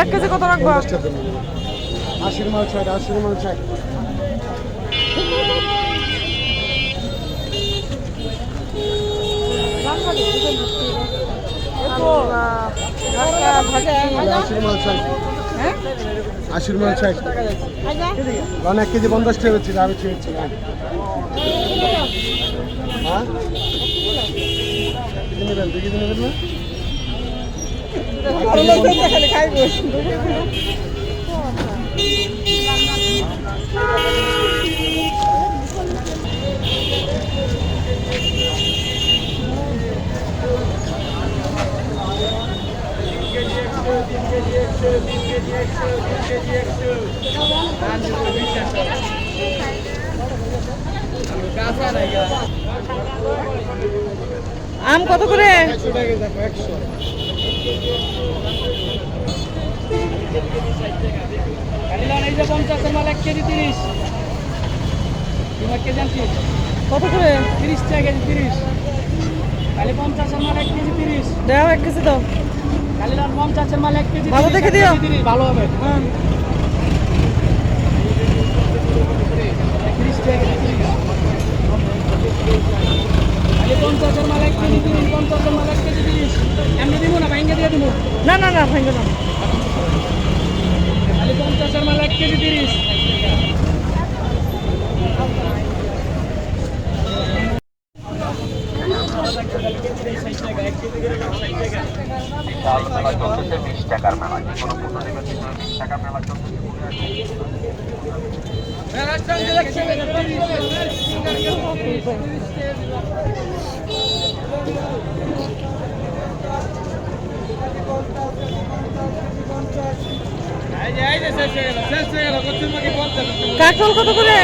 এক কেজি কত রাখব? আশির মাল ষাট আশির মাল ষাট আশির মাল ষাট কারণ এক কেজি পঞ্চাশ টাকা হচ্ছে আমি ছেড়েছি। হ্যাঁ? নেবেন দুই কেজি নেবেন না আম কত করে? কত করে? তিরিশ টাকা কেজি তিরিশ কালি পঞ্চাশের মাল এক কেজি তিরিশ দেও এক কেজি দাও কালিলান পঞ্চাশের মাল এক কেজি ভালো দেখে দিও। ভালো হবে। হ্যাঁ তিরিশ টাকা কেজি তিরিশ কালি পঞ্চাশের মাল এক কেজি তিরিশ পঞ্চাশের মাল এক কেজি তিরিশ এমনি দিব না ভাইঙ্গে দিয়ে দিব না না কালি পঞ্চাশের মাল এক কেজি তিরিশ। বিশ টাকার মেলা যে কোনো পণ্য নেবেন বিশ টাকার মেলা চলতেছে কাঁকরোল কত করে?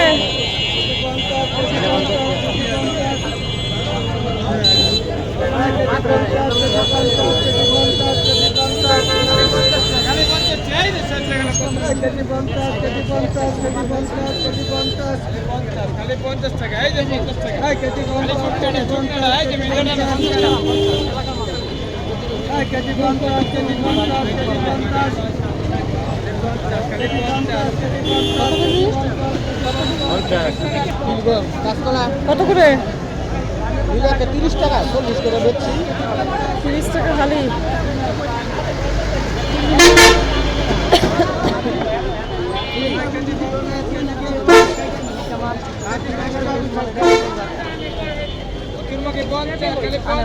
পঞ্চাশ টাকা পঞ্চাশ টাকা কেজি পঞ্চাশ এই যে মিলিয়নের কেজি পঞ্চাশ কেজি পঞ্চাশ কেজি পঞ্চাশ কত করে? তিরিশ টাকা চল্লিশ করে বেচছি। তিরিশ টাকা খালি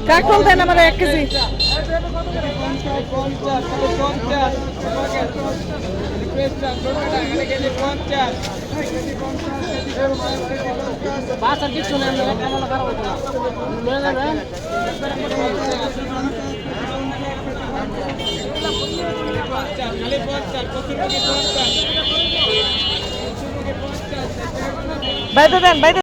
কাঁকরোল দেন আমার এক কেজি পাঁচ আর কিছু নেই কেমন খারাপ হতো না লয়ে যাবেন বাইরে দেন বাইরে